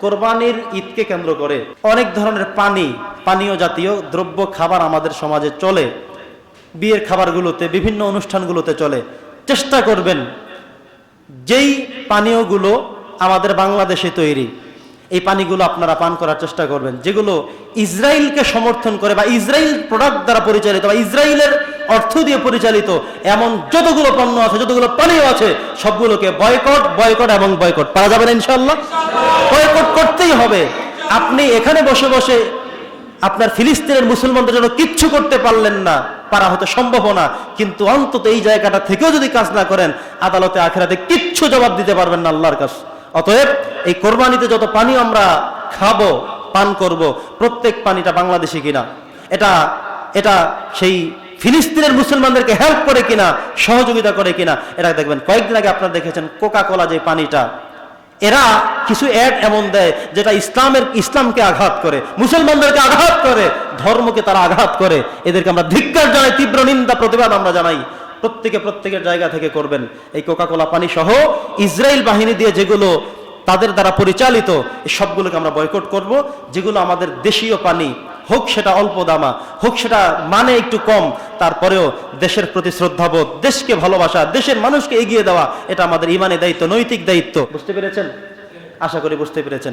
কোরবানির ঈদকে কেন্দ্র করে অনেক ধরনের পানি, পানীয় জাতীয় দ্রব্য, খাবার আমাদের সমাজে চলে। বিয়ের খাবারগুলোতে, বিভিন্ন অনুষ্ঠানগুলোতে চলে। চেষ্টা করবেন যেই পানীয়গুলো আমাদের বাংলাদেশে তৈরি, এই পানিগুলো আপনারা পান করার চেষ্টা করবেন। যেগুলো ইসরায়েলকে সমর্থন করে বা ইসরায়েল প্রোডাক্ট দ্বারা পরিচালিত বা ইসরায়েলের অর্থ দিয়ে পরিচালিত এমন যতগুলো পণ্য আছে, যতগুলো পানীয় আছে, সবগুলোকে বয়কট বয়কট এবং বয়কট পারা যাবে না ইনশাল্লাহ বয়কট করতেই হবে। আপনি এখানে বসে বসে আপনার ফিলিস্তিনের মুসলমানদের জন্য কিচ্ছু করতে পারলেন না, পারা হতে সম্ভব না। কিন্তু অন্তত এই জায়গাটা থেকেও যদি কাজ না করেন, আদালতে, আখেরাতে কিচ্ছু জবাব দিতে পারবেন না আল্লাহর কাছে। অতএব এই কোরবানিতে যত পানি আমরা খাব, পান করব, প্রত্যেক পানিটা বাংলাদেশি কিনা, এটা এটা সেই ফিলিস্তিনের মুসলমানদেরকে হেল্প করে কিনা, সহযোগিতা করে কিনা, এরা দেখবেন, কয়েকদিন আগে আপনারা দেখেছেন কোকা কোলা যে পানিটা, এরা কিছু অ্যাড এমন দেয় যেটা ইসলামের, ইসলামকে আঘাত করে, মুসলমানদেরকে আঘাত করে, ধর্মকে তারা আঘাত করে। এদেরকে আমরা ধিক্কার জানাই, তীব্র নিন্দা, প্রতিবাদ আমরা জানাই। প্রত্যেকে প্রত্যেকের জায়গা থেকে করবেন। এই কোকাকোলা পানি সহ ইসরায়েল বাহিনী দিয়ে যেগুলো তাদের দ্বারা পরিচালিত সবগুলোকে আমরা বয়কট করব। যেগুলো আমাদের দেশীয় পানি হোক সেটা অল্প দামা, হোক সেটা মানে একটু কম, তারপরেও দেশের প্রতি শ্রদ্ধাবোধ, দেশকে ভালোবাসা, দেশের মানুষকে এগিয়ে দেওয়া, এটা আমাদের ইমানে দায়িত্ব, নৈতিক দায়িত্ব। বুঝতে পেরেছেন? আশা করি বুঝতে পেরেছেন।